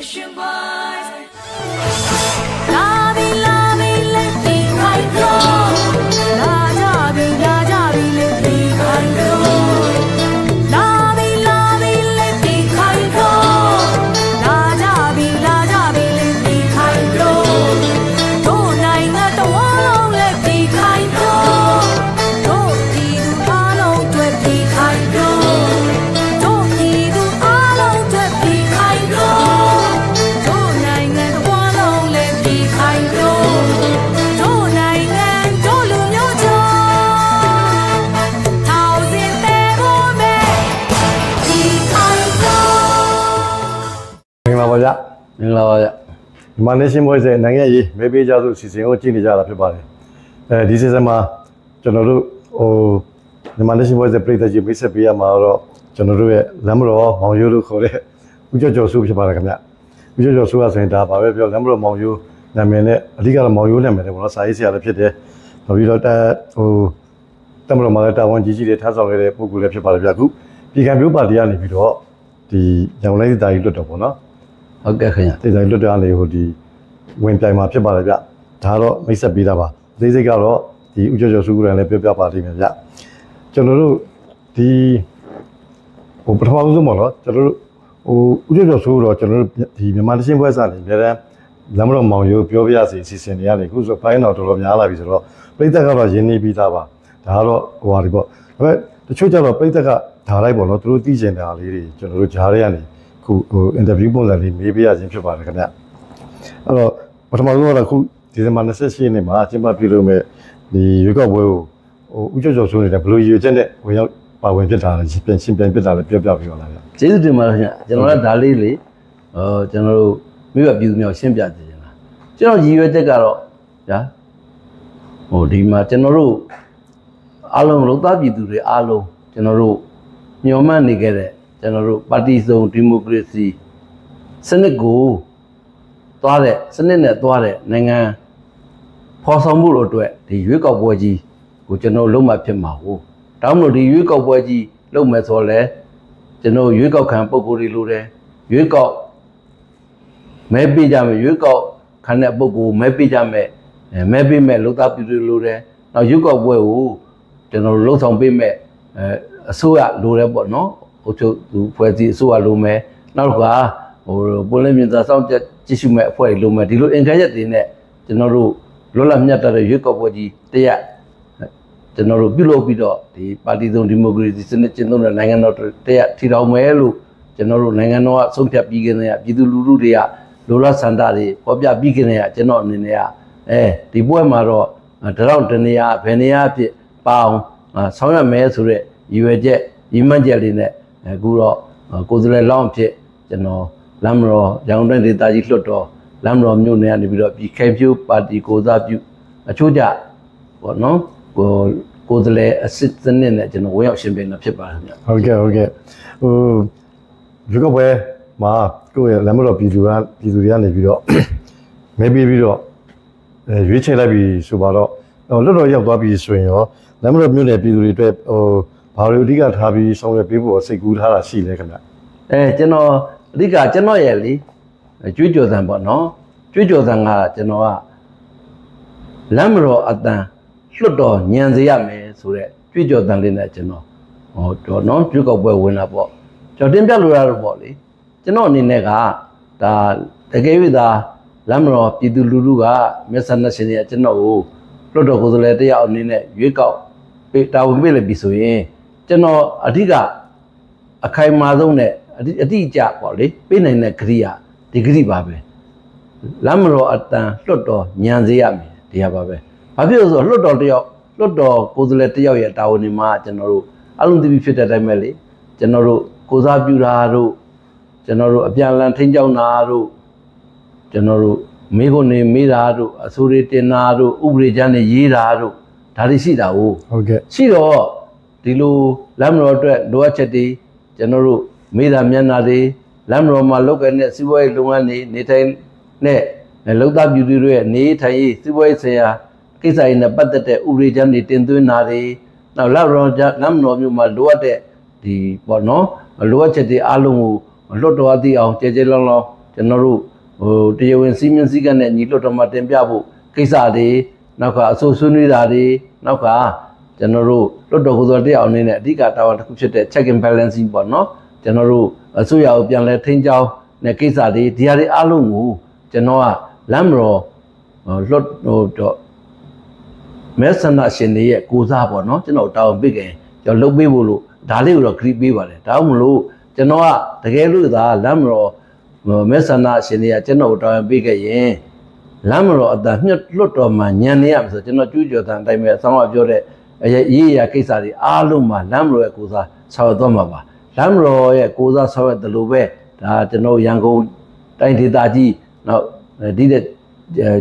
Mission Boys. ပါဗျမင်္ဂလာပါဗျမြန်မာနေရှင်ဘွဲ့ရဲ့နိုင်ငံရေးမေးပေးကြသူစီစဉ်ကိုကြည့်နေကြတာဖြစ်ပါတယ်အဲဒီစီစဉ်မှာကျွန်တော်တို့ဟိုမြန်မာနေရှင်ဘွဲ့ရဲ့ပြည်သက်ကြီးမိတ်ဆက်ပေးရမှာတော့ကျွန်တော်တို့ရဲ့လမ်းမတော်မောင်ရိုးလို့ခေါ်တဲ့ဦးကျော်ကျော်စုဖြစ်ပါတယ်ခင်ဗျဦးကျော်ကျော်စုကဆိုရင်ဒါပါပဲပြောလမ်းမတော်မောင်ရိုးနာမည်နဲ့အဓိကတော့မောင်ရိုးနာမည်နဲ့ပေါ့နော်စာရေးဆရာလည်းဖြစ်တယ်နောက်ပြီးတော့တဟိုတမတော်မှာလည်းတာဝန်ကြီးကြီးတွေထမ်းဆောင်ခဲ့တဲ့ပုဂ္ဂိုလ်လည်းဖြစ်ပါတယ်ဗျအခုပြည်ကံမျိုးပါတီကနေပြီးတော့ဒီရောင်လိုက်တာကြီးလွတ်တော့ပေါ့နော် ဟုတ်ကဲ့ခင်ဗျတေတိုင်းလွတ်တအားလေးဟိုဒီဝင်ပြိုင်မှာဖြစ်ပါတယ်ဗျဒါကတော့မိတ်ဆက်ပေးတာပါအသေးစိတ်ကတော့ဒီဥကျော်ကျော်စုကူရန်လည်းပြောပြပါလိမ့်မယ်ဗျကျွန်တော်တို့ဒီဟိုပထမဆုံးပေါ့နော်ကျွန်တော်တို့ဟိုဥကျော်ကျော်စုတော့ကျွန်တော်တို့ဒီမြန်မာတချင်းဘွဲစားနေအများတန်းလမ်းမတော်မောင်ရိုးပြောပြရစီအစီအစဉ်တွေကနေအခုဆိုပိုင်းတော့တော်တော်များလာပြီဆိုတော့ပြိသက်ကတော့ရင်းနှီးပြီးသားပါဒါကတော့ဟိုဟာဒီပေါ့ဒါပေမဲ့တချို့ကျတော့ပြိသက်ကဓာလိုက်ပေါ့နော်သူတို့သိကျင်တာလေးတွေကျွန်တော်တို့ဂျားတွေကနေ ခုဟိုအင်တာဗျူးပုံစံလေးမေးပေးရခြင်းဖြစ်ပါတယ်ခင်ဗျအဲ့တော့ပထမဆုံးကတော့ခုဒီဇင်ဘာ28ရက်နေ့မှာကျင်းပပြုလုပ်မဲ့ဒီရွေးကောက်ပွဲကိုဟိုဥကျော်ကျော်ဆိုနေတဲ့ဘလို့ရည်ရွယ်ချက်နဲ့ဝင်ရောက်ပါဝင်ဖြစ်တာလဲပြန်ရှင်းပြန်ပြစ်တာလဲပြောပြပြပါလားဗျာကျေးဇူးတင်ပါတယ်ခင်ဗျကျွန်တော်လည်းဒါလေးလေဟောကျွန်တော်တို့မိဘပြည်သူများရှင်းပြကြခြင်းလားကျွန်တော်ရည်ရွယ်ချက်ကတော့ဗျာဟိုဒီမှာကျွန်တော်တို့အားလုံးလုံသားပြည်သူတွေအားလုံးကျွန်တော်တို့မျှော်မှန်းနေခဲ့တဲ့ ကျွန်တော်တို့ပါတီစုံဒီမိုကရေစီစနစ်ကိုသွားတဲ့စနစ်နဲ့သွားတဲ့နိုင်ငံဖော်ဆောင်မှုတို့အတွက်ဒီရွေးကောက်ပွဲကြီးကိုကျွန်တော်လုံးမဖြစ်မှာဟုတ်တောင်းလို့ဒီရွေးကောက်ပွဲကြီးလုပ်မယ်ဆိုတော့လေကျွန်တော်ရွေးကောက်ခံပုံကိုယ်တွေလိုတယ်ရွေးကောက်မဲပေးကြမယ်ရွေးကောက်ခံတဲ့ပုံကိုယ်မဲပေးကြမယ်အဲမဲပေးမဲ့လုံသားပြည်သူတွေလိုတယ်နောက်ရွေးကောက်ပွဲကိုကျွန်တော်လှုပ်ဆောင်ပေးမဲ့အဲအစိုးရလိုတယ်ပေါ့နော် ဟိုချုပ်သူဖွဲ့စည်းအစိုးရလိုမယ်နောက်ကဟိုပုံလေးမြင်သာစောင့်ကြကြည့်ရှုမဲ့အဖွဲ့တွေလိုမယ်ဒီလိုအင်္ဂါရက်တွေနဲ့ကျွန်တော်တို့လွတ်လပ်မြတ်တဲ့ရွေးကောက်ပွဲကြီးတရက်ကျွန်တော်တို့ပြုလုပ်ပြီးတော့ဒီပါတီစုံဒီမိုကရေစီစနစ်ကျင့်သုံးတဲ့နိုင်ငံတော်တရက်ထီထောင်မယ်လို့ကျွန်တော်တို့နိုင်ငံတော်ကဆုံးဖြတ်ပြီးခင်တဲ့ပြည်သူလူထုတွေကလိုလားဆန္ဒတွေပေါ်ပြပြီးခင်တဲ့ကျွန်တော်အနေနဲ့ကအဲဒီပွဲမှာတော့တရောင်းတနေရဘယ်နေရဖြစ်ပါအောင်ဆောင်းရမယ်ဆိုတော့ရည်ရွယ်ချက်ရည်မှန်းချက်လေးနဲ့ အခုတော့ကိုယ်စလဲလောင်းဖြစ်ကျွန်တော်လမ်းမတော်ရောင်တိုင်းဒေသကြီးလွှတ်တော်လမ်းမတော်မြို့နယ်ကနေပြီးတော့ပြည်ခိုင်ဖြိုးပါတီကိုစားပြုအချို့ကြပေါ့နော်ကိုကိုယ်စလဲအစစ်စနစ်နဲ့ကျွန်တော်ဝင်ရောက်ရှင်ပြန်တာဖြစ်ပါတယ်ခင်ဗျဟုတ်ကဲ့ဟုတ်ကဲ့ဟိုရွေးကောက်ပွဲမှာကိုယ့်ရဲ့လမ်းမတော်ပြည်သူကပြည်သူတွေကနေပြီးတော့မဲပေးပြီးတော့အဲရွေးချယ်လိုက်ပြီဆိုပါတော့ဟိုလွတ်တော်ရောက်သွားပြီဆိုရင်ရောလမ်းမတော်မြို့နယ်ပြည်သူတွေအတွက်ဟို ဘာတွေအဓိကထားပြီးဆောင်ရွက်ပေးဖို့စိတ်ကူးထားတာရှိလဲခင်ဗျအဲကျွန်တော်အဓိကကျွန်တော်ရဲ့လေကျွေးကြော်စံပေါ့နော်ကျွေးကြော်စံကကျွန်တော်ကလမ်းမတော်အတန်လွတ်တော်ညံစေရမယ်ဆိုတော့ကျွေးကြော်စံလေးနဲ့ကျွန်တော်ဟောတော့နော်ကျွေးကောက်ပွဲဝင်တာပေါ့ကျွန်တော်တင်ပြလိုရတော့ပေါ့လေကျွန်တော်အနေနဲ့ကဒါတကယ်၍သာလမ်းမတော်ပြည်သူလူထုကမျက်စက်နှရှင်တွေကကျွန်တော်ကိုလွတ်တော်ကိုယ်စားလှယ်တယောက်အနေနဲ့ရွေးကောက်ပေးတာဝန်ပေးလိုက်ပြီဆိုရင် ကျွန်တော်အဓိကအခိုင်အမာဆုံးနဲ့အတိအတိအကျပေါ့လေပေးနိုင်တဲ့ဂရိယာဒီဂရိပါပဲလမ်းမတော်အတန်လွတ်တော်ညံစေရမယ်ဒီဟာပါပဲဘာဖြစ်လို့ဆိုတော့လွတ်တော်တယောက်လွတ်တော်ကိုယ်စားလှယ်တယောက်ရဲ့တာဝန်တွေမှာကျွန်တော်တို့အလုံးသတိဖြစ်တဲ့အတိုင်းပဲလေကျွန်တော်တို့ကိုစားပြုတာတို့ကျွန်တော်တို့အပြန်အလှန်ထိန်းကျောင်းတာတို့ကျွန်တော်တို့မိခွန်းနေမိတာတို့အဆိုတွေတင်တာတို့ဥပဒေကျမ်းတွေရေးတာတို့ဒါတွေရှိတာ哦ဟုတ်ကဲ့ရှိတော့ ဒီလိုလမ်းမတော်အတွက်လိုအပ်ချက်တွေကျွန်တော်တို့မိသားမျက်နှာတွေလမ်းမတော်မှာလုပ်ခဲ့တဲ့စီးပွားရေးလုပ်ငန်းတွေနေထိုင်တဲ့လုံသားပြည်သူတွေရဲ့နေထိုင်ရေးစီးပွားရေးဆရာကိစ္စတွေနဲ့ပတ်သက်တဲ့ဥပဒေကြမ်းတွေတင်သွင်းတာတွေနောက်လမ်းမတော်ကြလမ်းမတော်မျိုးမှာလိုအပ်တဲ့ဒီပေါ့နော်လိုအပ်ချက်တွေအားလုံးကိုလွတ်တော်အသိအောင်ကြဲကြဲလောင်းလောင်းကျွန်တော်တို့ဟိုတရားဝင်စီမင်းစည်းကမ်းနဲ့ညီလွတ်တော်မှာတင်ပြဖို့ကိစ္စတွေနောက်ကအဆိုဆွေးနွေးတာတွေနောက်က ကျွန်တော်တို့လွတ်တော်ကိုယ်စားတရားအနေနဲ့အဓိကတာဝန်တစ်ခုဖြစ်တဲ့ check and balancing ပေါ့နော်ကျွန်တော်တို့အစိုးရကိုပြန်လဲထိန်းချောင်းတဲ့ကိစ္စတွေဒီဟာတွေအားလုံးကိုကျွန်တော်ကလမ်းမတော်လွတ်ဟိုတော့မဲဆန္ဒရှင်တွေရဲ့ကိုစားပေါ့နော်ကျွန်တော်တောင်းပေးခင်ကျွန်တော်လုပ်ပေးဖို့လို့ဒါလေးကိုတော့ခရီးပေးပါတယ်ဒါမှမလို့ကျွန်တော်ကတကယ်လို့သာလမ်းမတော်မဲဆန္ဒရှင်တွေကကျွန်တော်တောင်းပေးခဲ့ရင်လမ်းမတော်အတန်ညှတ်လွတ်တော်မှာညံနေရမယ်ဆိုကျွန်တော်ကြွကြော်တဲ့အတိုင်းပဲအဆောင်ကပြောတဲ့အ ရေးရေးရာကိစ္စတွေအားလုံးမှာလမ်းမတော်ရဲ့ကိုစားဆောက်သွားမှာပါလမ်းမတော်ရဲ့ကိုစားဆောက်ရတယ်လို့ပဲဒါကျွန်တော်ရန်ကုန်တိုင်းဒေသကြီးနောက်ဒီတဲ့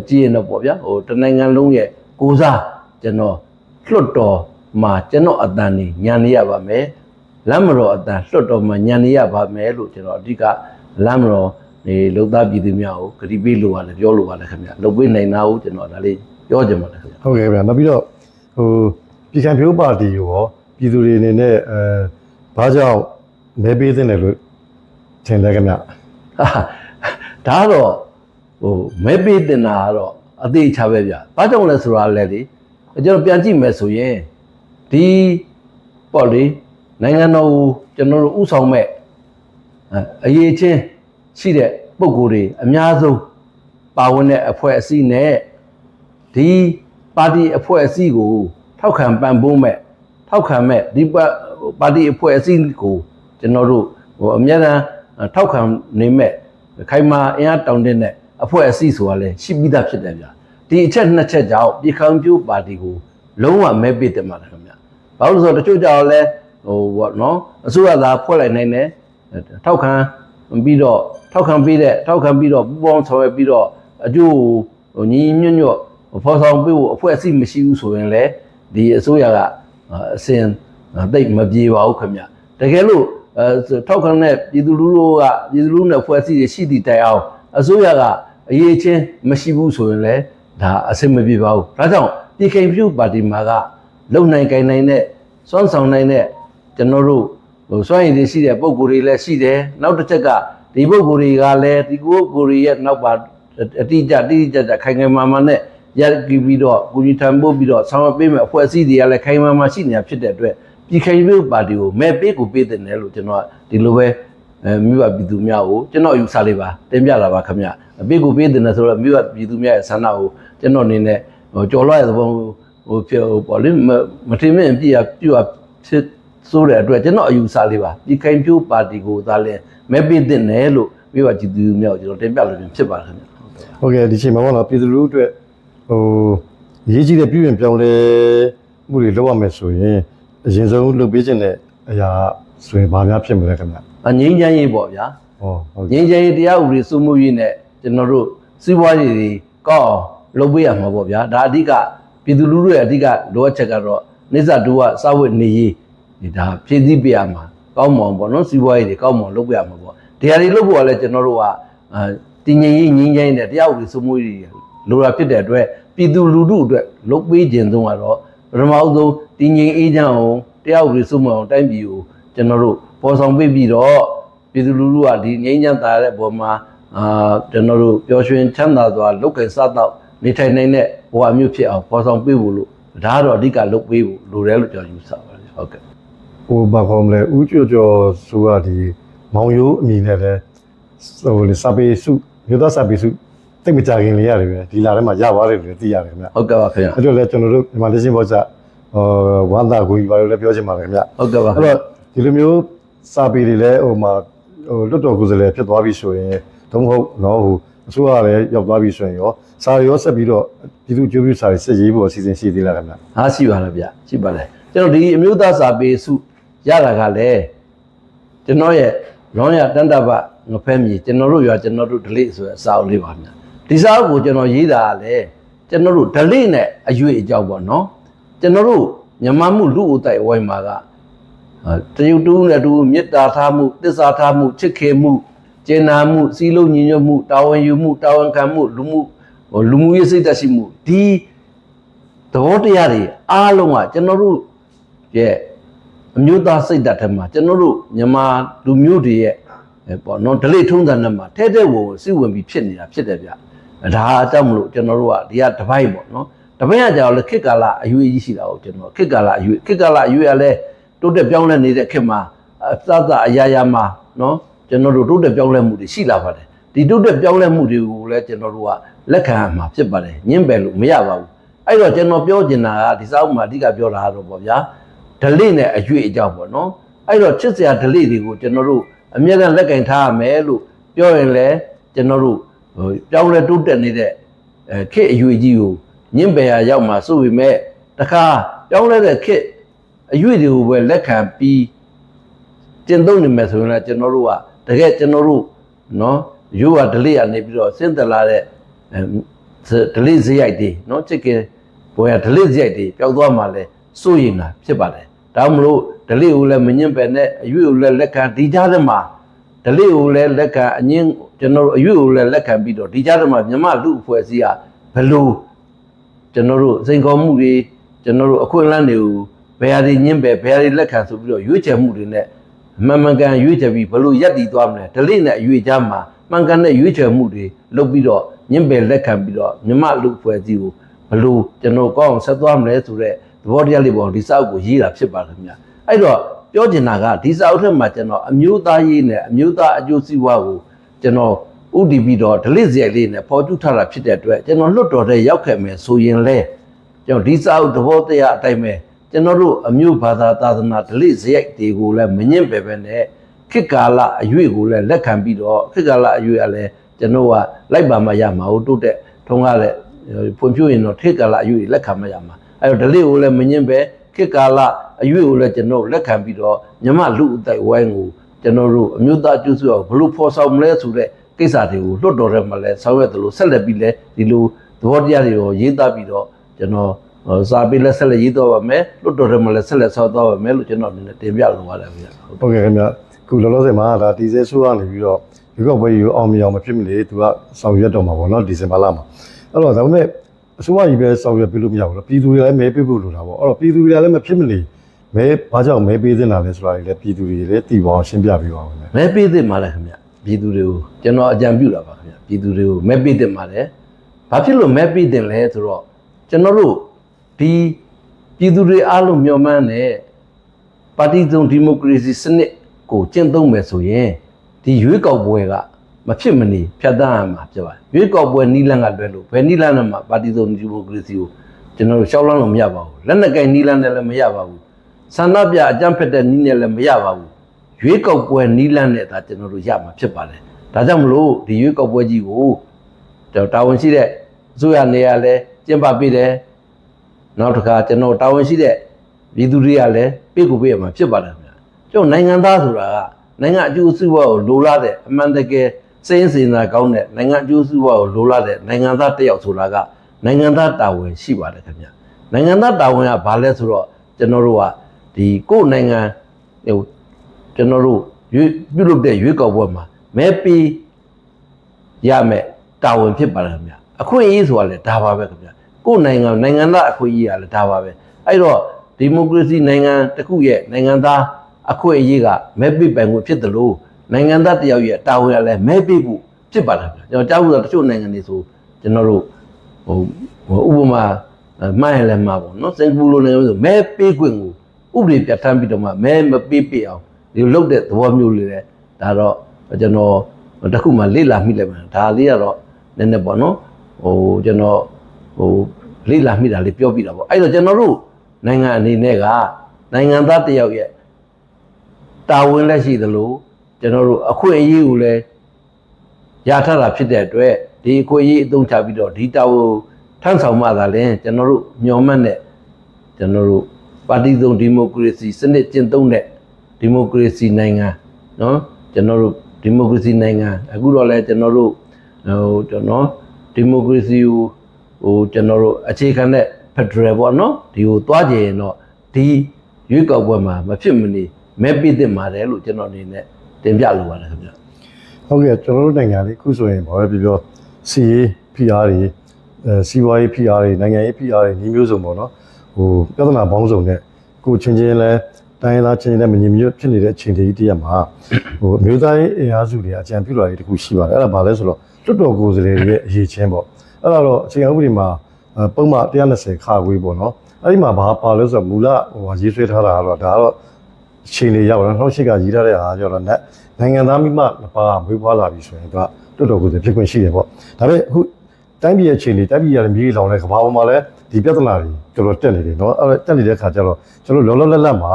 ကြည့်ရင်တော့ပေါ့ဗျာဟိုတနိုင်ငံလုံးရဲ့ကိုစားကျွန်တော်လွတ်တော်မှာကျွန်တော်အတန်နေညံနေရပါမယ်လမ်းမတော်အတန်လွတ်တော်မှာညံနေရပါမယ်လို့ကျွန်တော်အဓိကလမ်းမတော်နေလုံသားပြည်သူများကိုဂရီပေးလိုပါတယ်ပြောလိုပါတယ်ခင်ဗျလုပ်ပေးနိုင်တာကိုကျွန်တော်ဒါလေးပြောချင်ပါတယ်ခင်ဗျဟုတ်ကဲ့ဗျာနောက်ပြီးတော့ဟို ပြည်ခံဖြိုးပါတီကိုရောပြည်သူတွေအနေနဲ့အဲဘာကြောင့်မဲပေးသင့်တယ်လို့ထင်တယ်ခင်ဗျဟာဒါတော့ဟိုမဲပေးတင်တာကတော့အသေးချပဲဗျဘာကြောင့်လဲဆိုတာလဲလေကျွန်တော်ပြန်ကြည့်မယ်ဆိုရင်ဒီပေါ့လေနိုင်ငံတော်ကိုကျွန်တော်တို့ဥဆောင်မဲ့အဲအရေးချင်းရှိတဲ့ပုံကိုယ်တွေအများဆုံးပါဝင်တဲ့အဖွဲ့အစည်းနဲ့ဒီပါတီအဖွဲ့အစည်းကို ထောက်ခံပံ့ပိုးမဲ့ထောက်ခံမဲ့ဒီပါပါတီအဖွဲ့အစည်းကိုကျွန်တော်တို့ဟိုအများအားထောက်ခံနေမဲ့ခိုင်မာအင်အားတောင်းတဲ့နဲ့အဖွဲ့အစည်းဆိုတာလဲရှိပြီးသားဖြစ်တယ်ဗျာဒီအချက်နှစ်ချက်ကြောင့်ပြည်ခံပြိုးပါတီကိုလုံးဝမဲပေးတယ်မှာတယ်ခင်ဗျာဘာလို့လဲဆိုတော့တချို့ကြောင့်လဲဟိုဘောနော်အစိုးရသားဖွဲ့လိုက်နိုင်တယ်ထောက်ခံပြီးတော့ထောက်ခံပြီးတဲ့ထောက်ခံပြီးတော့ပူပေါင်းဆောင်ရွက်ပြီးတော့အကျိုးဟိုညီညွတ်ညွတ်ဖော်ဆောင်ပေးဖို့အဖွဲ့အစည်းမရှိဘူးဆိုရင်လေ ဒီအစိုးရကအစင်တိတ်မပြေပါဘူးခင်ဗျတကယ်လို့အဲထောက်ခံတဲ့ပြည်သူလူထုကပြည်သူလူထုနဲ့အဖွဲ့အစည်းတွေရှိသည့်တိုင်အောင်အစိုးရကအရေးချင်းမရှိဘူးဆိုရင်လေဒါအစင်မပြေပါဘူးဒါကြောင့်ပြည်ခိုင်ပြုပါတီမှာကလုံနိုင်ကိုင်နိုင်တဲ့စွမ်းဆောင်နိုင်တဲ့ကျွန်တော်တို့ဟိုစွမ်းရည်တွေရှိတဲ့ပုံကိုယ်တွေလည်းရှိတယ်နောက်တစ်ချက်ကဒီပုံကိုယ်တွေကလည်းဒီကိုယ်ကိုယ်တွေရဲ့နောက်ပါအတိအကျတိတိကျကျခိုင်ခိုင်မာမာနဲ့ ရကြည့်ပြီးတော့ကိုကြီးထံပို့ပြီးတော့ဆောင်ရွက်ပေးမယ်အဖွဲ့အစည်းတွေကလည်းခိုင်မာမာရှိနေတာဖြစ်တဲ့အတွက်ပြည်ခိုင်ပြုပါတီကိုမဲပေးကိုပေးတဲ့နယ်လို့ကျွန်တော်ကဒီလိုပဲအဲမိဘပြည်သူများကိုကျွန်တော်ယူဆလေးပါတင်ပြလာပါခင်ဗျအပေးကိုပေးတဲ့နယ်ဆိုတော့မိဘပြည်သူများရဲ့ဆန္ဒကိုကျွန်တော်အနေနဲ့ဟိုကြော်လွှဲတဲ့ဘုံဟိုပြောပေါ့လေမထင်မဲ့ပြည့်ရပြည့်ဖြစ်ဆိုတဲ့အတွက်ကျွန်တော်အယူဆလေးပါပြည်ခိုင်ပြုပါတီကိုသာလဲမဲပေးတဲ့နယ်လို့မိဘပြည်သူများကိုကျွန်တော်တင်ပြလို့ဖြစ်ပါတယ်ခင်ဗျဟုတ်ကဲ့ဒီချိန်မှာပေါ့နော်ပြည်သူလူထုအတွက် ဟိုရေးကြီးတဲ့ပြည်ပြင်ပြောင်းလဲမှုတွေလုပ်ရမယ်ဆိုရင်အရင်ဆုံးလုပ်ပေးခြင်းတဲ့အရာဆိုရင်ဘာများဖြစ်မလဲခင်ဗျအငိမ့်ချမ်းရေးပေါ့ဗျာဟောဟုတ်ငြိမ်းချမ်းရေးတရားဥပဒေစိုးမိုးရေးနဲ့ကျွန်တော်တို့စီးပွားရေးတွေကောက်အောင်လုပ်ပေးရမှာပေါ့ဗျာဒါအဓိကပြည်သူလူထုရဲ့အဓိကလိုအပ်ချက်ကတော့နေစာတူကစာဝတ်နေရေးဒီဒါဖြည့်ဆည်းပေးရမှာကောင်းမွန်ပေါ့နော်စီးပွားရေးတွေကောင်းမွန်လုပ်ပေးရမှာပေါ့တရားတွေလုပ်ဖို့ကလည်းကျွန်တော်တို့ကအာတည်ငြိမ်ရေးငြိမ်းချမ်းရေးနဲ့တရားဥပဒေစိုးမိုးရေးတွေလိုတာဖြစ်တဲ့အတွက် ပြည်သူလူထုအတွက်လုပ်ပေးခြင်းသုံးကတော့ပထမအဆုံးတည်ငြိမ်အေးချမ်းအောင်တရားဥပဒေစိုးမိုးအောင်တိုင်းပြည်ကိုကျွန်တော်တို့ပေါ်ဆောင်ပေးပြီးတော့ပြည်သူလူထုကဒီငြိမ်းချမ်းသာတဲ့ပုံမှာအာကျွန်တော်တို့ပျော်ရွှင်ချမ်းသာစွာလုပ်ကင်စားတော့နေထိုင်နိုင်တဲ့ဘဝမျိုးဖြစ်အောင်ပေါ်ဆောင်ပေးဖို့လို့ဒါကတော့အဓိကလုပ်ပေးဖို့လိုတယ်လို့ကျွန်တော်ယူဆပါတယ်ဟုတ်ကဲ့ဟိုဘာခေါ်မလဲဦးကျော်ကျော်ဆိုတာဒီမောင်ရိုးအမည်နဲ့လဲဟိုလေစာပေစုမြို့သားစာပေစု တိတ်မကြခင်လေးရတယ်ပဲဒီလာထဲမှာရပါတယ်လို့သိရတယ်ခင်ဗျဟုတ်ကဲ့ပါခင်ဗျအဲ့တော့လဲကျွန်တော်တို့မြန်မာလေးချင်းဘောချဟိုဝမ်းသာကိုကြီးပါလို့လည်းပြောချင်ပါတယ်ခင်ဗျဟုတ်ကဲ့ပါအဲ့တော့ဒီလိုမျိုးစာပေတွေလည်းဟိုမှာဟိုလွတ်တော်ကိုယ်စားလှယ်ဖြစ်သွားပြီဆိုရင်ဒုမဟုတ်နော်ဟိုအစိုးရလည်းရောက်သွားပြီဆိုရင်ရောစာရောဆက်ပြီးတော့ပြည်သူ့ကျိုးပြုစာတွေဆက်ရေးဖို့အစီအစဉ်ရှိသေးလားခင်ဗျဟာရှိပါလားဗျရှိပါလေကျွန်တော်ဒီအမျိုးသားစာပေစုရတာကလည်းကျွန်တော်ရဲ့လောင်းရတန်တပငဖဲမြေကျွန်တော်တို့ရွာကျွန်တော်တို့ဒလိဆိုတဲ့အစာအုပ်လေးပါဗျ ဒီစာအုပ်ကိုကျွန်တော်ရေးတာကလည်းကျွန်တော်တို့ဒလိနဲ့အရွေအကြောင်းပေါ့နော်ကျွန်တော်တို့မြန်မာမှုလူအတိုက်ဝိုင်းမှာကအာတရုတ်တူးနဲ့တူမေတ္တာထားမှုတစ္ဆာထားမှုချစ်ခင်မှုကျင်နာမှုစီးလုံးညီညွတ်မှုတာဝန်ယူမှုတာဝန်ခံမှုလူမှုဟိုလူမှုရေးစိတ်သက်ရှိမှုဒီသဘောတရားတွေအားလုံးကကျွန်တော်တို့ရဲ့အမျိုးသားစိတ်ဓာတ်ထဲမှာကျွန်တော်တို့မြန်မာလူမျိုးတွေရဲ့အဲပေါ့နော်ဒလိထုံးစံနဲ့မှာထဲထဲဝင်ဝင်စိဝင်ပြီးဖြစ်နေတာဖြစ်တယ်ဗျ ဒါအကြောင်းမလို့ကျွန်တော်တို့ကဒီကတပိုက်ပေါ့နော်တပိုက်ကကြောင်လေခေတ်ကာလအရွေးကြီးရှိတာကိုကျွန်တော်ခေတ်ကာလအရွေးခေတ်ကာလအရွေးကလည်းတိုးတက်ပြောင်းလဲနေတဲ့ခေတ်မှာအသသအရာရာမှာနော်ကျွန်တော်တို့တိုးတက်ပြောင်းလဲမှုတွေရှိလာပါတယ်ဒီတိုးတက်ပြောင်းလဲမှုတွေကိုလည်းကျွန်တော်တို့ကလက်ခံရမှာဖြစ်ပါတယ်ညှင်းပယ်လို့မရပါဘူးအဲ့တော့ကျွန်တော်ပြောချင်တာကဒီစာအုပ်မှာအဓိကပြောတာကတော့ပေါ့ဗျာဒလိနဲ့အရွေးအကြောင်းပေါ့နော်အဲ့တော့ချစ်စရာဒလိတွေကိုကျွန်တော်တို့အမြဲတမ်းလက်ကင်ထားရမယ်လို့ပြောရင်လည်းကျွန်တော်တို့ ဟိုပြောင်းလဲတိုးတက်နေတဲ့အဲခေတ်အရွေးကြီးကိုညှင်းပယ်ရရောက်မှာစိုးပေမဲ့တခါပြောင်းလဲတဲ့ခေတ်အရွေးတွေကိုပဲလက်ခံပြီးကျင့်သုံးနေမယ်ဆိုရင်လည်းကျွန်တော်တို့ကတကယ်ကျွန်တော်တို့နော်ရိုးကဒလိရနေပြီးတော့စဉ်းသက်လာတဲ့အဲဒလိဇရိုက်တွေနော်ချစ်ကဲဘွယ်ကဒလိဇရိုက်တွေပျောက်သွားမှလည်းစိုးရင်တာဖြစ်ပါတယ်ဒါမှမလို့ဒလိကိုလည်းမညှင့်ပယ်နဲ့အရွေးကိုလည်းလက်ခံဒီကြားထဲမှာ ဒလိကိုလည်းလက်ခံအငင်းကျွန်တော်တို့အရွေးကိုလည်းလက်ခံပြီးတော့ဒီကြားထဲမှာမြမလူအဖွဲ့အစည်းကဘယ်လိုကျွန်တော်တို့စိန်ခေါ်မှုတွေကျွန်တော်တို့အခွင့်အလမ်းတွေကိုဘယ်ဟာတွေညှင့်ပယ်ဘယ်ဟာတွေလက်ခံဆိုပြီးတော့ရွေးချယ်မှုတွေနဲ့မှန်မှန်ကန်ရွေးချယ်ပြီးဘယ်လိုရက်တည်သွားမလဲဒလိနဲ့အရွေးကြားမှာမှန်ကန်တဲ့ရွေးချယ်မှုတွေလုပ်ပြီးတော့ညှင့်ပယ်လက်ခံပြီးတော့မြမလူအဖွဲ့အစည်းကိုဘယ်လိုကျွန်တော်ကောင်းအောင်ဆက်သွားမလဲဆိုတော့သဘောတရားလေးပေါ့ဒီစာအုပ်ကိုရေးတာဖြစ်ပါခင်ဗျာအဲ့တော့ ပြောချင်တာကဒီစာအုပ်ထဲမှာကျွန်တော်အမျိုးသားရေးနဲ့အမျိုးသားအကျိုးစီးပွားကိုကျွန်တော်ဥတည်ပြီးတော့ဒလိစရိုက်လေးနဲ့ပေါ်ကျူထားတာဖြစ်တဲ့အတွက်ကျွန်တော်လွတ်တော်တဲ့ရောက်ခဲ့မယ်ဆိုရင်လေကျွန်တော်ဒီစာအုပ်သဘောတရားအတိုင်းပဲကျွန်တော်တို့အမျိုးဘာသာသာသနာဒလိစရိုက်တွေကိုလည်းမညင့်ပဲပဲနဲ့ခေတ်ကာလအရွေကိုလည်းလက်ခံပြီးတော့ခေတ်ကာလအရွေကလည်းကျွန်တော်ကလိုက်ပါမှရမှာဟုတ်တိုးတဲ့ထုံးကားတဲ့ဖွံ့ဖြိုးရင်တော့ခေတ်ကာလအရွေလက်ခံမှရမှာအဲ့တော့ဒလိကိုလည်းမညင့်ပဲ ခေတ်ကာလအရွေကိုလည်းကျွန်တော်လက်ခံပြီးတော့မြမလူအတိုက်ဝိုင်းကိုကျွန်တော်တို့အမျိုးသားကျူးစုအောင်ဘလို့ဖော်ဆောင်မလဲဆိုတဲ့ကိစ္စတွေကိုလွတ်တော်ထဲမှာလဲဆောင်ရွက်တယ်လို့ဆက်လက်ပြီးလဲဒီလိုသဘောတရားတွေကိုရေးသားပြီးတော့ကျွန်တော်စာပေလက်ဆက်လက်ရေးတော့ပါမယ်လွတ်တော်ထဲမှာလဲဆက်လက်ဆောက်တော့ပါမယ်လို့ကျွန်တော်အနေနဲ့တင်ပြလိုပါတယ်ဗျာဟုတ်ဟုတ်ကဲ့ခင်ဗျခုလောလောဆယ်မှာဒါဒီဇယ်ဆိုးကနေပြီးတော့ဒီကောက်ပွဲကြီးကိုအောင်မြင်အောင်မဖြစ်မနေသူကဆောင်ရွက်တော့မှာပေါ့နော်ဒီဇင်ဘာလမှာအဲ့တော့ဒါပေမဲ့ အစိုးရကြီးပဲဆောင်ရွက်ပြလို့မရဘူးလို့ပြည်သူတွေလည်းမဲပေးဖို့လိုတာပေါ့အဲ့တော့ပြည်သူတွေကလည်းမဖြစ်မနေမဲဘာကြောင့်မဲပေးသင့်တာလဲဆိုတာတွေလည်းပြည်သူတွေလည်းတည်ပါအောင်ရှင်းပြပေးပါဦးမယ်မဲပေးသင့်ပါလေခင်ဗျပြည်သူတွေကိုကျွန်တော်အကြံပြုတာပါခင်ဗျပြည်သူတွေကိုမဲပေးသင့်ပါတယ်ဘာဖြစ်လို့မဲပေးသင့်လဲဆိုတော့ကျွန်တော်တို့ဒီပြည်သူတွေအားလုံးမျှော်မှန်းတဲ့ပါတီစုံဒီမိုကရေစီစနစ်ကိုကျင့်သုံးမယ်ဆိုရင်ဒီရွေးကောက်ပွဲက မဖြစ်မနေဖြတ်သန်းရမှာဖြစ်ပါတယ်ရွေးကောက်ပွဲနီးလန်းကလွဲလို့ဘယ်နီးလန်းနဲ့မှပါတီစုံဒီမိုကရေစီကိုကျွန်တော်တို့ရှောက်လန်းလို့မရပါဘူးလက်နက်ကင်နီးလန်းနဲ့လည်းမရပါဘူးဆန္ဒပြအကြမ်းဖက်တဲ့နီးနဲ့လည်းမရပါဘူးရွေးကောက်ပွဲနီးလန်းနဲ့ဒါကျွန်တော်တို့ရမှာဖြစ်ပါတယ်။ဒါကြောင့်မလို့ဒီရွေးကောက်ပွဲကြီးကိုကျွန်တော်တာဝန်ရှိတဲ့အစိုးရနေရာလဲကျင်းပပေးတယ်။နောက်တစ်ခါကျွန်တော်တာဝန်ရှိတဲ့ပြည်သူတွေကလည်းပြေကိုပေးရမှာဖြစ်ပါတယ်ခင်ဗျာ။ကျွန်တော်နိုင်ငံသားဆိုတာကနိုင်ငံအကျိုးစီးပွားကိုလိုလားတဲ့အမှန်တကယ် စိတ်စေနာကောင်းတဲ့နိုင်ငံအကျိုးစီးပွားကိုလိုလားတဲ့နိုင်ငံသားတစ်ယောက်ဆိုတာကနိုင်ငံသားတာဝန်ရှိပါတယ်ခင်ဗျာ။နိုင်ငံသားတာဝန်ကဘာလဲဆိုတော့ကျွန်တော်တို့ကဒီကိုယ့်နိုင်ငံဟိုကျွန်တော်တို့ရွေးပြုလုပ်တဲ့ရွေးကောက်ပွဲမှာမဲပေးရမယ်တာဝန်ဖြစ်ပါတယ်ခင်ဗျအခွင့်အရေးဆိုတာလည်းဒါပါပဲခင်ဗျကိုယ်နိုင်ငံနိုင်ငံသားအခွင့်အရေးကလည်းဒါပါပဲအဲ့တော့ဒီမိုကရေစီနိုင်ငံတစ်ခုရဲ့နိုင်ငံသားအခွင့်အရေးကမဲပေးပိုင်ခွင့်ဖြစ်တယ်လို့ နိုင်ငံသားတယောက်ရဲ့တာဝန်ကလည်းမဲပေးဖို့ဖြစ်ပါတယ်ခင်ဗျကျွန်တော်ကြားဘူးဆိုတချို့နိုင်ငံတွေဆိုကျွန်တော်တို့ဟိုဟိုဥပမာမှန်ရလည်းမှာပေါ့နော်စင်ကာပူလိုနိုင်ငံဆိုမဲပေးခွင့်ကိုဥပဒေပြဋ္ဌာန်းပြီးတော့မှမဲမပေးပေးအောင်ဒီလုတ်တဲ့သဘောမျိုးလေးလေဒါတော့ကျွန်တော်တခုမှလေ့လာမိလိုက်မှာဒါလေးကတော့နည်းနည်းပေါ့နော်ဟိုကျွန်တော်ဟိုလေ့လာမိတာလေးပြောပြတာပေါ့အဲ့တော့ကျွန်တော်တို့နိုင်ငံအနေနဲ့ကနိုင်ငံသားတစ်ယောက်ရဲ့တာဝန်လက်ရှိသလို ကျွန်တော်တို့အခွင့်အရေးကိုလည်းရထားတာဖြစ်တဲ့အတွက်ဒီအခွင့်အရေးအသုံးချပြီးတော့ဒီတာဝန်ထမ်းဆောင်မှသာလျှင်ကျွန်တော်တို့မျှော်မှန်းတဲ့ကျွန်တော်တို့ပါတီစုံဒီမိုကရေစီစနစ်ကျင့်သုံးတဲ့ဒီမိုကရေစီနိုင်ငံနော်ကျွန်တော်တို့ဒီမိုကရေစီနိုင်ငံအခုတော့လဲကျွန်တော်တို့ဟိုကျွန်တော်ဒီမိုကရေစီကိုဟိုကျွန်တော်တို့အခြေခံတဲ့ဖက်ဒရယ်ပေါ့နော်ဒီကိုသွားကြရင်တော့ဒီရွေးကောက်ပွဲမှာမဖြစ်မနေမဲပစ်သင့်ပါတယ်လို့ကျွန်တော်အနေနဲ့ တင်ပြလိုပါတယ်ခင်ဗျဟုတ်ကဲ့ကျွန်တော်တို့နိုင်ငံလေးခုဆိုရင်ဘာပဲပြောပြောစီရေး PR တွေအဲစီးပွားရေး PR တွေနိုင်ငံရေး PR တွေညီမျိုးစုံပေါ့နော်ဟိုပြဿနာပေါင်းစုံနဲ့ကိုချင်းချင်းလဲတိုင်းရင်းသားချင်းချင်းနဲ့မညီညွတ်ဖြစ်နေတဲ့အချိန်တည်းတည်းမှာဟိုအမျိုးသားရေးအင်အားစုတွေအကြံပြုလာရေးတခုရှိပါတယ်အဲ့ဒါဘာလဲဆိုတော့တွတ်တော်ကိုယ်စားလှယ်တွေရဲ့အရေးချင်းပေါ့အဲ့ဒါတော့အချိန်ဥပဒေမှာအဲပုံမှန်120ခါခွေးပေါ့နော်အဲ့ဒီမှာဘာပါလဲဆိုတော့မူလဟိုဟာရေးဆွဲထားတာကတော့ဒါကတော့အ ချိန်တွေရောက်တော့နောက်ရှိကရေးထားတဲ့ဟာကျတော့နဲ့နိုင်ငံသားမိမနှစ်ပါးမွေးဖွားလာပြီဆိုရင်သူကတွတ်တော်ကိုယ်စားလှယ်ဖြစ်ခွင့်ရှိတယ်ပေါ့ဒါပေမဲ့အခု တိုင်းပြည်ရဲ့အခြေအနေတိုင်းပြည်ရဲ့မြေကြီးလောင်တဲ့ကမ္ဘာပေါ်မှာလည်းဒီပြဿနာတွေကျွန်တော်တက်နေတယ်เนาะအဲ့ဒါတက်နေတဲ့ခါကျတော့ကျွန်တော်လောလောလတ်လတ်မှာ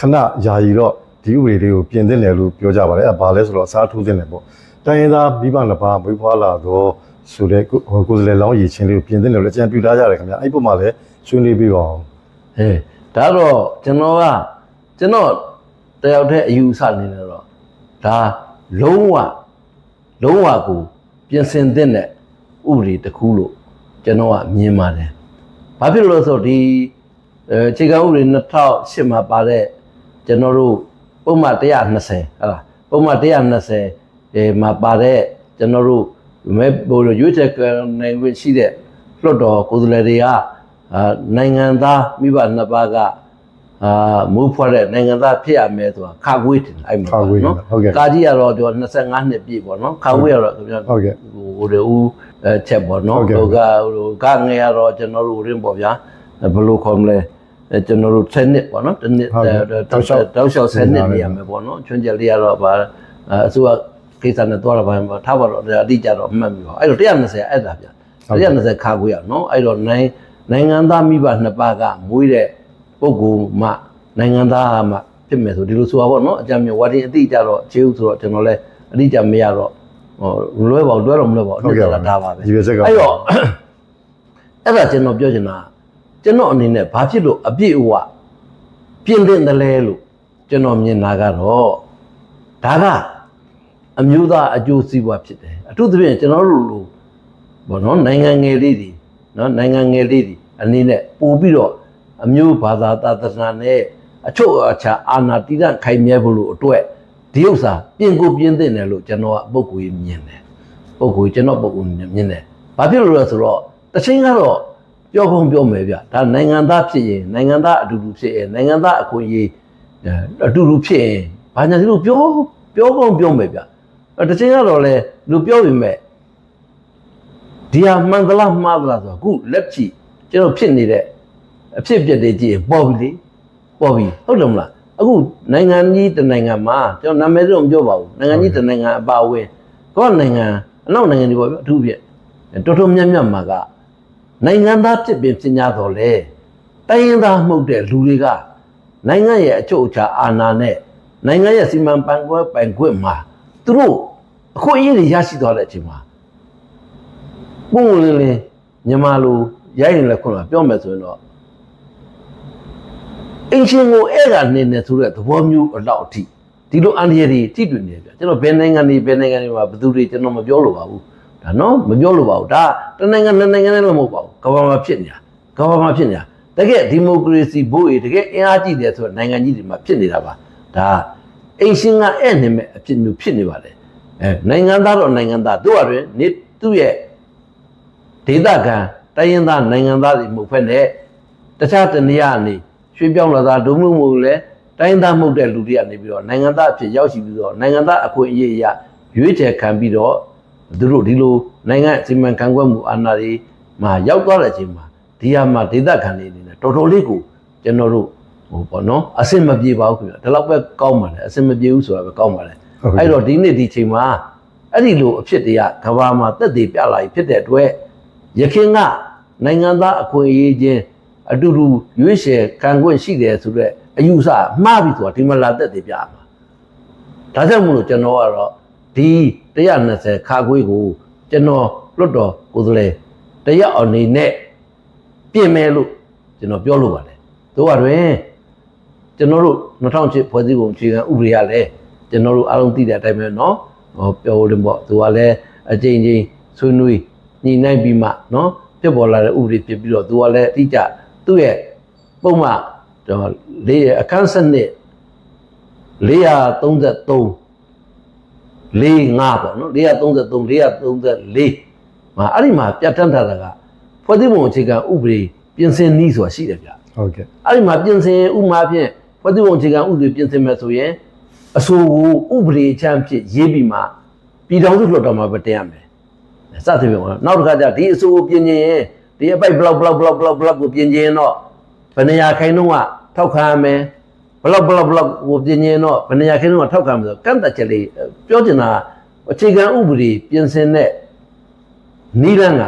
ခဏယာယီတော့ဒီဥပဒေတွေကိုပြင်သင့်တယ်လို့ပြောကြပါတယ်အဲ့ဒါဘာလဲဆိုတော့အစားထိုးသင့်တယ်ပေါ့တိုင်းရင်းသားမိဘနှစ်ပါးမွေးဖွားလာတော့ဆိုတဲ့ကိုဟိုကိုယ်စလဲလောင်းရည်ချင်းလေးကိုပြင်သင့်တယ်လို့အကြံပြုထားကြတယ်ခင်ဗျအဲ့ဒီပုံမှာလည်းဆွေးနွေးပြီးပါအောင် ဟဲ့ဒါတော့ကျွန်တော်ကကျွန်တော် တယောက်တည်းအယူအဆနေနေတော့ဒါလုံးဝလုံးဝကိုပြင်ဆင်သင့်တဲ့ဥပဒေတစ်ခုလို့ကျွန်တော်ကမြင်ပါတယ်။ဘာဖြစ်လို့လဲဆိုတော့ဒီအဲခြေကဥပဒေ2008မှာပါတဲ့ကျွန်တော်တို့ပုံမှန်120ဟုတ်လားပုံမှန်120အဲမှာပါတဲ့ကျွန်တော်တို့မဲဟိုရွေးချယ်နိုင်ဝင်ရှိတဲ့လွှတ်တော်ကိုယ်စားလှယ်တွေကအာနိုင်ငံသားမိဘနှစ်ပါးက အာမူဖွားတဲ့နိုင်ငံသားဖြစ်ရမယ်ဆိုတာခါခွေးတင်အဲ့မှာပါနော်ကာကြီးကတော့ဒီ25နှစ်ပြည့်ပေါ့နော်ခါခွေးကတော့ခင်ဗျာဟုတ်ကဲ့ဟိုဟိုဦးအဲချက်ပေါ့နော်ဟုတ်ကဲ့ဟိုကဟိုကငယ်ရတော့ကျွန်တော်တို့ရင်းပေါ့ဗျာအဲဘယ်လိုခေါ်မလဲအဲကျွန်တော်တို့10နှစ်ပေါ့နော်တစ်နှစ်ဟုတ်ကဲ့တောက်လျှောက်တောက်လျှောက်10နှစ်နေရမယ်ပေါ့နော်ချွန်းချက်လေးရတော့ဗာအဲအစိုးရကိစ္စနဲ့တွားတာပါမှာထားပါတော့အတိအကျတော့မှတ်ပြီပါအဲ့တော့120အဲ့ဒါဗျာ120ခါခွေးရနော်အဲ့တော့နိုင်နိုင်ငံသားမိဘနှစ်ပါးကမွေးတဲ့ ပုဂ္ဂိုလ်မှနိုင်ငံသားမှဖြစ်မယ်ဆိုဒီလိုဆိုပါပေါ့နော်အကြမ်းမြဝါဒီအတိအကျတော့ခြေဥဆိုတော့ကျွန်တော်လည်းအတိအကျမရတော့ဟောလွဲပါဘူးလွဲတော့မလွဲပါဘူးဟုတ်ကဲ့ပါဒါပါပဲဒီပဲစက်ကအဲ့တော့အဲ့ဒါကျွန်တော်ပြောချင်တာကျွန်တော်အနေနဲ့ဘာဖြစ်လို့အပြည့်အဝပြင်သင့်တယ်လဲလို့ကျွန်တော်မြင်တာကတော့ဒါကအမျိုးသားအကျိုးစီးပွားဖြစ်တယ်အထူးသဖြင့်ကျွန်တော်တို့လိုဘောနော်နိုင်ငံငယ်လေးတွေနော်နိုင်ငံငယ်လေးတွေအနေနဲ့ပို့ပြီးတော့ အမျိုးဘာသာသာသနာနဲ့အချုပ်အခြာအာဏာတည်တံ့ခိုင်မြဲဖို့လို့အတွက်ဒီဥစ္စာပြင်ကိုပြင်သင့်တယ်လို့ကျွန်တော်ကပုဂ္ဂိုလ်ကြီးမြင်တယ်ပုဂ္ဂိုလ်ကျွန်တော်ပုဂ္ဂိုလ်မြင်တယ်။ဘာဖြစ်လို့လဲဆိုတော့တစ်ချိန်ကတော့ပြောကုန်ပြောမယ်ဗျ။ဒါနိုင်ငံသားဖြစ်ရင်နိုင်ငံသားအတူတူဖြစ်ရင်နိုင်ငံသားအခွင့်အရေးအဲအတူတူဖြစ်ရင်ဘာညာဒီလိုပြောပြောကုန်ပြောမယ်ဗျ။အဲတစ်ချိန်ကတော့လေလူပြောပြီမဲ့ဒီဟာမှန်သလားမှားသလားဆိုတော့အခုလက်ကြည့်ကျွန်တော်ဖြစ်နေတဲ့ အဖြစ်အပျက်တွေကြည့်ရင်ပေါ်ပြီလေပေါ်ပြီဟုတ်တယ်မလားအခုနိုင်ငံကြီးတစ်နိုင်ငံမှာကျွန်တော်နာမည်တော့မပြောပါဘူးနိုင်ငံကြီးတစ်နိုင်ငံအပါအဝင်ကိုယ့်နိုင်ငံအနောက်နိုင်ငံတွေပေါ့ဗျအထူးဖြင့်တော်တော်များများမှာကနိုင်ငံသားဖြစ်ပင်ဖြစ်냐တော့လေတိုင်းရင်းသားမှုတ်တဲ့လူတွေကနိုင်ငံရဲ့အချုပ်အခြာအာဏာနဲ့နိုင်ငံရဲ့စီမံပန်ခွဲပိုင်ခွင့်မှာသူတို့အခွင့်အရေးတွေရရှိသွားတဲ့အချိန်မှာပုံလင်းလင်းမြန်မာလူရိုက်ရင်လည်းခုနကပြောမယ်ဆိုရင်တော့ အင်ရှင်ကိုအဲ့ကနေနေဆိုတဲ့သဘောမျိုးအလောက်အထိဒီလိုအန်ဒီရည်ထိတွေ့နေတယ်ဗျကျွန်တော်ဘယ်နိုင်ငံနေဘယ်နိုင်ငံနေမှာဘယ်သူတွေကျွန်တော်မပြောလို့ပါဘူးဒါနော်မပြောလို့ပါဘူးဒါတနိုင်ငံနှစ်နိုင်ငံနဲ့လည်းမဟုတ်ပါဘူးကမ္ဘာမှာဖြစ်နေတာကမ္ဘာမှာဖြစ်နေတာတကယ်ဒီမိုကရေစီဘိုးတွေတကယ်အင်အားကြီးတယ်ဆိုတော့နိုင်ငံကြီးတွေမှာဖြစ်နေတာပါဒါအင်ရှင်ကအဲ့နေမဲ့အဖြစ်မျိုးဖြစ်နေပါလေအဲနိုင်ငံသားတော့နိုင်ငံသားတို့ရတယ်နေသူ့ရဲ့ဒေသခံတိုင်းရင်းသားနိုင်ငံသားတွေမဟုတ်ဖက်နဲ့တခြားတနေရာကနေ ရွှေ့ပြောင်းလာတာဒုမှုမဟုတ်လဲတိုင်းရင်းသားမဟုတ်တဲ့လူတွေကနေပြီးတော့နိုင်ငံသားအဖြစ်ရောက်ရှိပြီးတော့နိုင်ငံသားအခွင့်အရေးအရရွေးချယ်ခံပြီးတော့သူတို့ဒီလိုနိုင်ငံစီမံခန့်ခွဲမှုအာဏာတွေမှာရောက်သွားတဲ့အချိန်မှာဒီဟာမှာဒေသခံတွေအနေနဲ့တော်တော်လေးကိုကျွန်တော်တို့ဟိုပေါ့နော်အဆင်မပြေပါဘူးခင်ဗျဒီလောက်ပဲကောင်းပါလေအဆင်မပြေဘူးဆိုတာပဲကောင်းပါလေဟုတ်ကဲ့အဲ့တော့ဒီနေ့ဒီချိန်မှာအဲ့ဒီလိုအဖြစ်တွေကကဘာမှာတက်တည်ပြလာပြီဖြစ်တဲ့အတွက်ရခင်ကနိုင်ငံသားအခွင့်အရေးချင်း အတူတူရွေးချယ်ခံခွင့်ရှိတယ်ဆိုတော့အယူဆမှားပြီဆိုတာဒီမှာလာတက်တည်ပြမှာဒါကြောင့်မို့လို့ကျွန်တော်ကတော့ဒီ120ခါခွေးကိုကျွန်တော်လွတ်တော်ကိုယ်စားလှယ်တရားအနေနဲ့ပြင်မယ်လို့ကျွန်တော်ပြောလို့ပါတယ်တို့ကတွင် ကျွန်တော်တို့2008ဖွဲ့စည်းပုံအခြေခံဥပဒေရလဲကျွန်တော်တို့အားလုံးသိတဲ့အတိုင်းပဲเนาะဟောပြောလို့ပေါ့သူကလည်းအကြိမ်ကြိမ်ဆွေးနွေးညှိနှိုင်းပြီးမှเนาะဖြစ်ပေါ်လာတဲ့ဥပဒေဖြစ်ပြီးတော့သူကလည်းအတိအကျ သူ့ရဲ့ပုံမှန်တော့လေးအခန်းစနစ်433 45ပေါ့နော်433 434မှာအဲ့ဒီမှာပြဋ္ဌာန်းထားတာကဖွဲ့စည်းပုံအခြေခံဥပဒေပြင်ဆင်နည်းဆိုတာရှိတယ်ဗျဟုတ်ကဲ့အဲ့ဒီမှာပြင်ဆင်ဥပမာဖြင့်ဖွဲ့စည်းပုံအခြေခံဥပဒေပြင်ဆင်မယ်ဆိုရင်အဆိုကိုဥပဒေချမ်းဖြစ်ရေးပြီးမှပြည်ထောင်စုလွှတ်တော်မှာပဲတင်ရမယ်စသဖြင့်ပေါ့နောက်တစ်ခါကျဒီအဆိုကိုပြင်ရင် ဒီအပိုက်ဘလောက်ဘလောက်ဘလောက်ဘလောက်ဘလောက်ကိုပြင်ရင်တော့ဘယ်နေရာခိုင်နှုန်းကထောက်ခံရမယ်ဘလောက်ဘလောက်ဘလောက်ကိုပြင်ရင်တော့ဘယ်နေရာခိုင်နှုန်းကထောက်ခံမယ်ဆိုတော့ကန့်သက်ချက်လေးပြောချင်တာအခြေခံဥပဒေပြင်ဆင်တဲ့နိလန်းက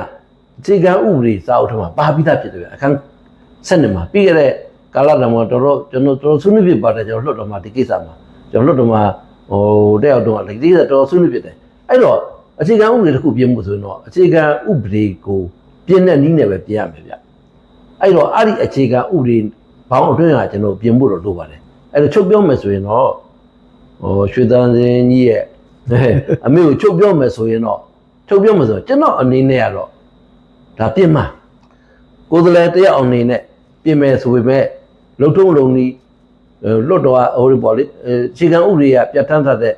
အခြေခံဥပဒေစာအုပ်ထဲမှာပါပြီးသားဖြစ်တယ်အခန်းဆက်နေမှာပြီးခဲ့တဲ့ကာလတောင်မှာတော်တော်ကျွန်တော်တော်တော်ဆွေးနွေးပြပါတယ်ကျွန်တော်လွှတ်တော်မှာဒီကိစ္စမှာကျွန်တော်လွှတ်တော်မှာဟိုတက်ရောက်တော့ဒီကိစ္စတော်တော်ဆွေးနွေးပြတယ်အဲ့တော့အခြေခံဥပဒေတစ်ခုပြင်မှုဆိုရင်တော့အခြေခံဥပဒေကို ပြင်တဲ့နည်းနဲ့ပဲပြင်ရမယ်ဗျအဲ့တော့အဲ့ဒီအခြေခံဥပဒေဘောင်းအတွင်းကကျွန်တော်ပြင်ဖို့တော့လိုပါတယ်အဲ့တော့ချုပ်ပြောမယ်ဆိုရင်တော့ဟိုရွှေတန်းစင်းကြီးရဲ့အမေကိုချုပ်ပြောမယ်ဆိုရင်တော့ချုပ်ပြောမယ်ဆိုတော့ကျွန်တော်အနေနဲ့ကတော့ဒါပြင်မှာကိုယ်စလဲတရားအောင်နေနဲ့ပြင်မယ်ဆိုပေမဲ့လုံထုံးလုံနီးအဲလွတ်တော်ကဟိုဒီပေါ့လေအဲခြေခံဥပဒေကပြဋ္ဌာန်းထားတဲ့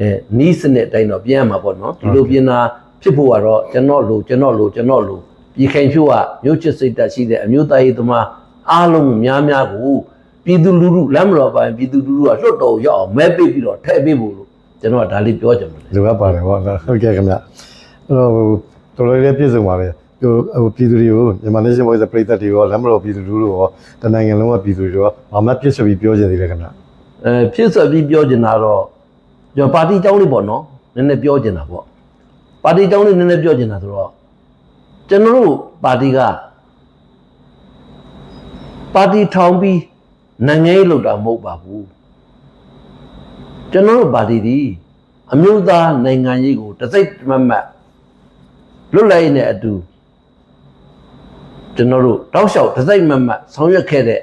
အဲနီးစနစ်အတိုင်းတော့ပြင်ရမှာပေါ့နော်ဒီလိုပြင်တာဖြစ်ဖို့ကတော့ကျွန်တော်လိုကျွန်တော်လိုကျွန်တော်လို ပြည်ခိုင်ဖြိုးကမြို့ချစ်စိတ်တက်ရှိတဲ့အမျိုးသားရေးသမားအားလုံးများများကိုပြည်သူလူထုလမ်းမတော်ပိုင်းပြည်သူလူထုကလွတ်တော်ရောက်အောင်မဲပေးပြီးတော့ထည့်ပေးဖို့လို့ကျွန်တော်ကဒါလေးပြောချင်ပါတယ်လိုအပ်ပါတယ်ပေါ့နော်ဟုတ်ကဲ့ခင်ဗျအဲ့တော့တော်တော်လေးပြည့်စုံပါလေဟိုဟိုပြည်သူတွေကိုမြန်မာ nation voice ပြည်သက်တွေရောလမ်းမတော်ပြည်သူလူထုရောတနိုင်ငံလုံးကပြည်သူတွေရောဘာမှပြည့်စုံပြီးပြောကြသေးတယ်ခင်ဗျအဲဖြစ်ဆက်ပြီးပြောချင်တာတော့ကျွန်တော်ပါတီအကြောင်းလေးပေါ့နော်နည်းနည်းပြောချင်တာပေါ့ပါတီအကြောင်းလေးနည်းနည်းပြောချင်တာဆိုတော့ ကျွန်တော်တို့ပါတီကပါတီထောင်ပြီးနိုင်ငံရေးလုပ်တာမဟုတ်ပါဘူးကျွန်တော်တို့ပါတီဒီအမျိုးသားနိုင်ငံရေးကိုတစ်စိတ်မတ်မတ်လွတ်လပ်ရေးနဲ့အတူကျွန်တော်တို့တောက်လျှောက်တစ်စိတ်မတ်မတ်ဆောင်ရွက်ခဲ့တဲ့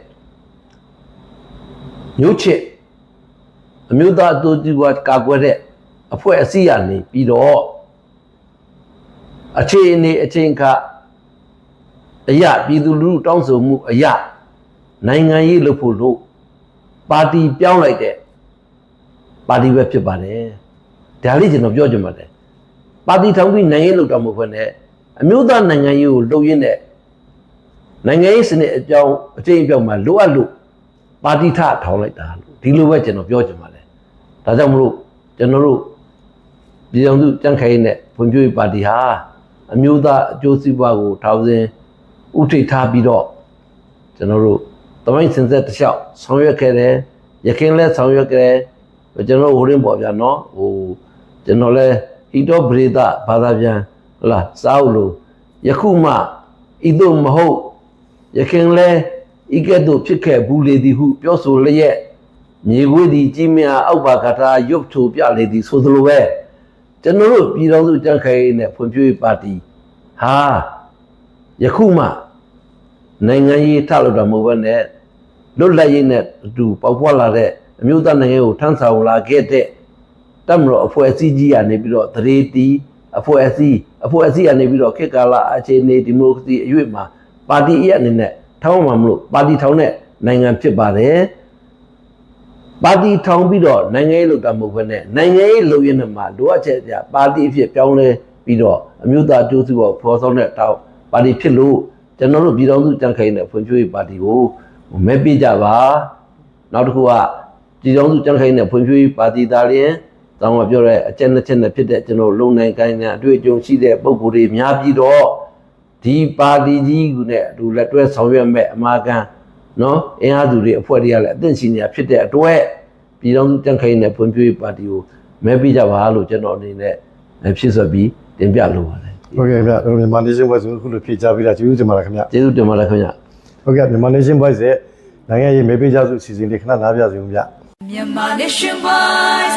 မျိုးချစ်အမျိုးသားအတူတူကကာကွယ်တဲ့အဖွဲ့အစည်းရနေပြီးတော့ အခြေအနေအချိန်ခါအရာပြည်သူလူထုတောင်းဆိုမှုအရာနိုင်ငံရေးလုပ်ဖို့လို့ပါတီပြောင်းလိုက်တဲ့ပါတီပဲဖြစ်ပါတယ်ဒါလေးကျွန်တော်ပြောချင်ပါတယ်ပါတီထောင်ပြီးနိုင်ငံရေးလုပ်တော့မဟုတ်ဘဲနဲ့အမျိုးသားနိုင်ငံရေးကိုလုပ်ရင်းနဲ့နိုင်ငံရေးစနစ်အကြောင်းအချိန်အပြောင်းမှာလိုအပ်လို့ပါတီထထောင်လိုက်တာလို့ဒီလိုပဲကျွန်တော်ပြောချင်ပါတယ်ဒါကြောင့်မလို့ကျွန်တော်တို့ပြည်အောင်စုကြံ့ခိုင်ရေးနဲ့ဖွံ့ဖြိုးရေးပါတီဟာ အမျိုးသားအကျိုးစီးပွားကိုထောက်စဉ်ဥထိပ်ထားပြီးတော့ကျွန်တော်တို့တမိုင်းစင်ဆက်တစ်လျှောက်ဆောင်ရွက်ခဲ့တယ်ရခင်လဲဆောင်ရွက်ခဲ့တယ်ကျွန်တော်တို့ဟိုရင်းပေါ်ဗျာနော်ဟိုကျွန်တော်လဲဟီတောပရိသဘာသာပြန်ဟလာစာအုပ်လို့ယခုမှဤသို့မဟုတ်ရခင်လဲဤကဲ့သို့ဖြစ်ခဲ့ဘူးလေသည်ဟု ပြောဆိုလျက်မြေခွေးသည်ကြီးမြအောက်ပါကထာရွတ်ထိုပြလေသည်ဆိုသလိုပဲ ကျွန်တော်တို့ပြည်တော်စုကြံ့ခိုင်ရေးနဲ့ဖွံ့ဖြိုးရေးပါတီဟာယခုမှနိုင်ငံရေးထလို့တော့မဟုတ်ဘဲနဲ့လွတ်လပ်ရေးနဲ့အတူပေါက်ဖွာလာတဲ့အမျိုးသားနိုင်ငံကိုထမ်းဆောင်လာခဲ့တဲ့တမတော်အဖွဲ့အစည်းကြီးကနေပြီးတော့သရေတီအဖွဲ့အစည်းအဖွဲ့အစည်းကနေပြီးတော့ခေတ်ကာလအခြေအနေဒီမိုကရေစီအရွေ့မှာပါတီအရအနေနဲ့ထောင်းမှမလို့ပါတီထောင်းတဲ့နိုင်ငံဖြစ်ပါတယ် ပါတီထောင်ပြီးတော့နိုင်ငံရေးလုပ်တာမဟုတ်ဘဲနဲ့နိုင်ငံရေးလုပ်ရင်းနဲ့မှလိုအပ်ချက်ကြပါတီအဖြစ်ပြောင်းလဲပြီးတော့အမျိုးသားအကျိုးစီးပွားဖော်ဆောင်တဲ့တောက်ပါတီဖြစ်လို့ကျွန်တော်တို့ပြည်တော်စုကြံ့ခိုင်တဲ့ဖွံ့ဖြိုးရေးပါတီကိုမဲပေးကြပါနောက်တစ်ခုကပြည်တော်စုကြံ့ခိုင်တဲ့ဖွံ့ဖြိုးရေးပါတီသားလျင်တောင်းမပြောတဲ့အကျဉ်းတစ်ချက်နဲ့ဖြစ်တဲ့ကျွန်တော်လုံနိုင်ကိုင်းတဲ့အတွေ့အကြုံရှိတဲ့ပုံကိုယ်တွေများပြီးတော့ဒီပါတီကြီးကနဲ့အတူလက်တွဲဆောင်ရွက်မဲ့အမာကန် နော်အင်အားစုတွေအဖွဲ့တွေကလည်းအသင့်ရှိနေတာဖြစ်တဲ့အတွက်ပြည်တော်စုတန့်ခိုင်တဲ့ဖွံ့ဖြိုးရေးပါတီကိုမဲပေးကြပါလို့ကျွန်တော်အနေနဲ့ဖြစ်ဆွပြီးတင်ပြလိုပါတယ်ဟုတ်ကဲ့ခင်ဗျကျွန်တော်မြန်မာ nation voice ကိုအခုလိုဖြေချပေးတာကျေးဇူးတင်ပါတယ်ခင်ဗျကျေးဇူးတင်ပါတယ်ခင်ဗျာဟုတ်ကဲ့မြန်မာ nation voice ရဲ့နိုင်ငံရေးမေးပေးကြစုအစီအစဉ်လေးခဏနားပြစီဦးဗျ Myanmar Nation Boys